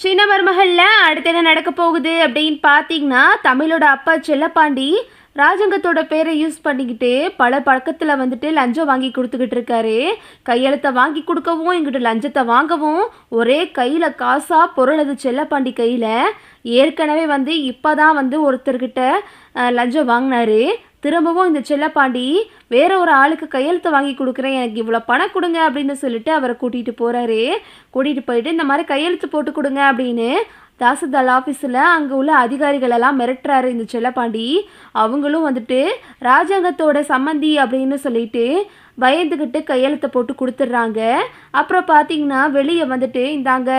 சின்ன மருமகளில் அடுத்து என்ன நடக்க போகுது அப்படின்னு பார்த்தீங்கன்னா தமிழோட அப்பா செல்லப்பாண்டி ராஜங்கத்தோட பேரை யூஸ் பண்ணிக்கிட்டு பல பழக்கத்தில் வந்துட்டு லஞ்சம் வாங்கி கொடுத்துக்கிட்டு இருக்காரு. கையெழுத்தை வாங்கி கொடுக்கவும் எங்கிட்ட லஞ்சத்தை வாங்கவும் ஒரே கையில் காசாக பொருள் அது செல்லப்பாண்டி கையில். ஏற்கனவே வந்து இப்போ தான் வந்து ஒருத்தர்கிட்ட லஞ்சம் வாங்கினாரு. திரும்பவும் இந்த செல்லப்பாண்டி வேற ஒரு ஆளுக்கு கையெழுத்து வாங்கி கொடுக்குறேன் எனக்கு இவ்வளோ பணம் கொடுங்க அப்படின்னு சொல்லிட்டு அவரை கூட்டிகிட்டு போகிறாரு கூட்டிகிட்டு போயிட்டு இந்த மாதிரி கையெழுத்து போட்டு கொடுங்க அப்படின்னு தாசில்தார் ஆஃபீஸில் அங்கே உள்ள அதிகாரிகள் எல்லாம் மிரட்டுறாரு இந்த செல்லப்பாண்டி. அவங்களும் வந்துட்டு ராஜாங்கத்தோட சம்மந்தி அப்படின்னு சொல்லிட்டு பயந்துக்கிட்டு கையெழுத்தை போட்டு கொடுத்துட்றாங்க. அப்புறம் பார்த்தீங்கன்னா வெளியே வந்துட்டு இந்தாங்க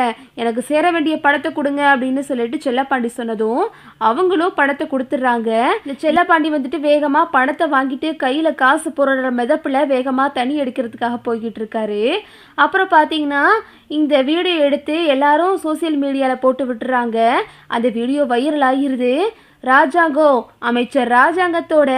எனக்கு சேர வேண்டிய பணத்தை கொடுங்க அப்படின்னு சொல்லிட்டு செல்லப்பாண்டி சொன்னதும் அவங்களும் பணத்தை கொடுத்துட்றாங்க. இந்த செல்லப்பாண்டி வந்துட்டு வேகமாக பணத்தை வாங்கிட்டு கையில் காசு போடுற மிதப்பில் வேகமாக தண்ணி எடுக்கிறதுக்காக போய்கிட்டு இருக்காரு. அப்புறம் பார்த்தீங்கன்னா இந்த வீடியோ எடுத்து எல்லாரும் சோஷியல் மீடியாவில் போட்டு விட்டுறாங்க அந்த வீடியோ வைரல் ஆகிருது. ராஜாங்கோ அமைச்சர் ராஜாங்கத்தோட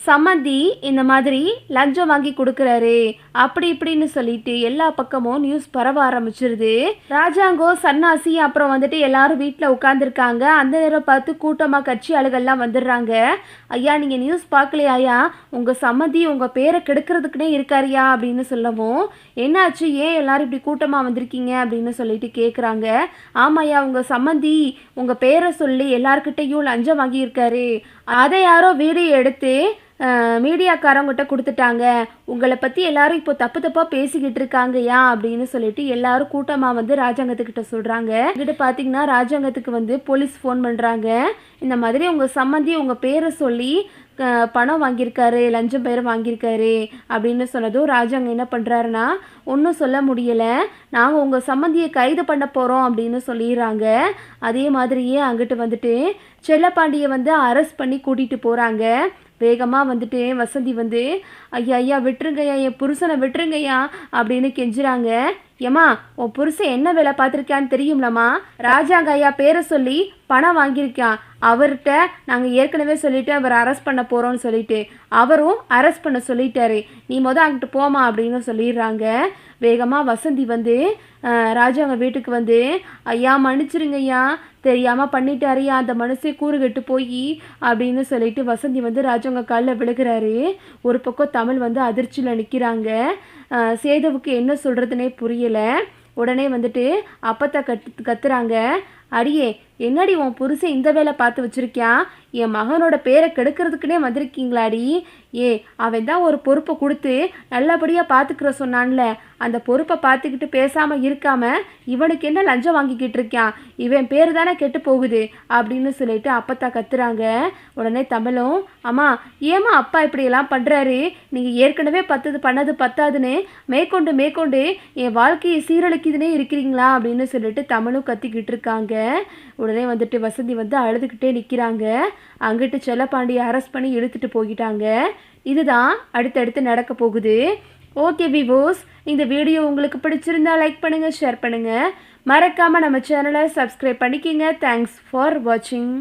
சம்மந்தி இந்த மாதிரி லஞ்சம் வாங்கி கொடுக்குறாரு. அப்படி இப்படின்னு சொல்லிட்டு எல்லா பக்கமும் நியூஸ் பரவ ஆரம்பிச்சிருது. ராஜாங்கோ சன்னாசி அப்புறம் வந்துட்டு எல்லாரும் வீட்டில் உட்காந்துருக்காங்க அந்த நேரம் பார்த்து கூட்டமாக கட்சி ஆளுகள்லாம் வந்துடுறாங்க. ஐயா நீங்கள் நியூஸ் பார்க்கலையாயா? உங்கள் சம்மந்தி உங்கள் பேரை கெடுக்கிறதுக்குனே இருக்காரியா? அப்படின்னு சொல்லவும் என்னாச்சு? ஏன் எல்லாரும் இப்படி கூட்டமாக வந்திருக்கீங்க? அப்படின்னு சொல்லிட்டு கேட்குறாங்க ஆமாயா உங்கள் சம்மந்தி உங்கள் பேரை சொல்லி எல்லார்கிட்டையும் லஞ்சம் வாங்கியிருக்காரு. அதை யாரோ வீடியோ எடுத்து அஹ், மீடியாக்காரவங்ககிட்ட கொடுத்துட்டாங்க. உங்களை பற்றி எல்லாரும் இப்போ தப்பு தப்பாக பேசிக்கிட்டு இருக்காங்கயா அப்படின்னு சொல்லிட்டு எல்லாரும் கூட்டமாக வந்து ராஜாங்கத்துக்கிட்ட சொல்கிறாங்க கிட்ட பார்த்தீங்கன்னா ராஜாங்கத்துக்கு வந்து போலீஸ் ஃபோன் பண்ணுறாங்க இந்த மாதிரி உங்கள் சம்மந்தி உங்கள் பேரை சொல்லி பணம் வாங்கியிருக்காரு லஞ்சம் பேர் வாங்கியிருக்காரு அப்படின்னு சொன்னதும் ராஜாங்க என்ன பண்ணுறாருன்னா ஒன்றும் சொல்ல முடியலை. நாங்கள் உங்கள் சம்மந்தியை கைது பண்ண போகிறோம் அப்படின்னு சொல்லிடுறாங்க. அதே மாதிரியே அங்கிட்டு வந்துட்டு செல்லப்பாண்டியை வந்து அரெஸ்ட் பண்ணி கூட்டிகிட்டு போகிறாங்க வேகமாக வந்துட்டு வசந்தி வந்து ஐயா ஐயா விட்டுருங்கய்யா என் புருஷனை விட்டுருங்கய்யா அப்படின்னு கெஞ்சுறாங்க. ஏம்மா உன் புருஷன் என்ன வேலை பார்த்துருக்கான்னு தெரியும்லம்மா? ராஜாங்க ஐயா பேரை சொல்லி பணம் வாங்கியிருக்கான் அவர்கிட்ட நாங்கள் ஏற்கனவே சொல்லிட்டு அவர் அரெஸ்ட் பண்ண போகிறோம்னு சொல்லிட்டு. அவரும் அரெஸ்ட் பண்ண சொல்லிட்டாரு. நீ முத அங்கிட்டு போமா அப்படின்னு சொல்லிடுறாங்க. வேகமாக வசந்தி வந்து அஹ், ராஜாங்க வீட்டுக்கு வந்து ஐயா மன்னிச்சிருங்க ஐயா. தெரியாமல் பண்ணிட்டாரியா அந்த மனசே கூறு கெட்டு போய் அப்படின்னு சொல்லிட்டு வசந்தி வந்து ராஜாங்க காலில் விழுகிறாரு. ஒரு பக்கம் தமிழ் வந்து அதிர்ச்சியில் நிற்கிறாங்க சேதுவுக்கு என்ன சொல்கிறதுனே புரியலை. உடனே வந்துட்டு அப்பத்தை கத்து கத்துறாங்க. அடியே என்னடி உன் புருஷன் இந்த வேலை பார்த்து வச்சிருக்கியான் என் மகனோட பேரை கெடுக்கிறதுக்குனே வந்திருக்கீங்களாடி? ஏ அவன் தான் ஒரு பொறுப்பை கொடுத்து நல்லபடியாக பார்த்துக்கிற சொன்னான்ல. அந்த பொறுப்பை பார்த்துக்கிட்டு பேசாமல் இருக்காம இவனுக்கு என்ன லஞ்சம் வாங்கிக்கிட்டு இருக்கான்? இவன் பேர் தானே கெட்டு போகுது அப்படின்னு சொல்லிட்டு அப்பத்தா கத்துறாங்க. உடனே தமிழும் அம்மா ஏமா அப்பா இப்படியெல்லாம் பண்ணுறாரு நீங்கள் ஏற்கனவே பத்தது பண்ணது பத்தாதுன்னு மேற்கொண்டு மேற்கொண்டு என் வாழ்க்கையை சீரழிக்குதுன்னே இருக்கிறீங்களா அப்படின்னு சொல்லிட்டு தமிழும் கத்திக்கிட்டு இருக்காங்க. உடனே வந்துட்டு வசந்தி வந்து அழுதுகிட்டே நிற்கிறாங்க அங்கிட்டு செல்லப்பாண்டியை அரெஸ்ட் பண்ணி இழுத்துட்டு போயிட்டாங்க. இதுதான் அடுத்தடுத்து நடக்க போகுது. ஓகே விவோஸ் இந்த வீடியோ உங்களுக்கு பிடிச்சிருந்தா லைக் பண்ணுங்கள் ஷேர் பண்ணுங்கள் மறக்காமல் நம்ம சேனலை சப்ஸ்கிரைப் பண்ணிக்கிங்க. தேங்க்ஸ் ஃபார் வாட்சிங்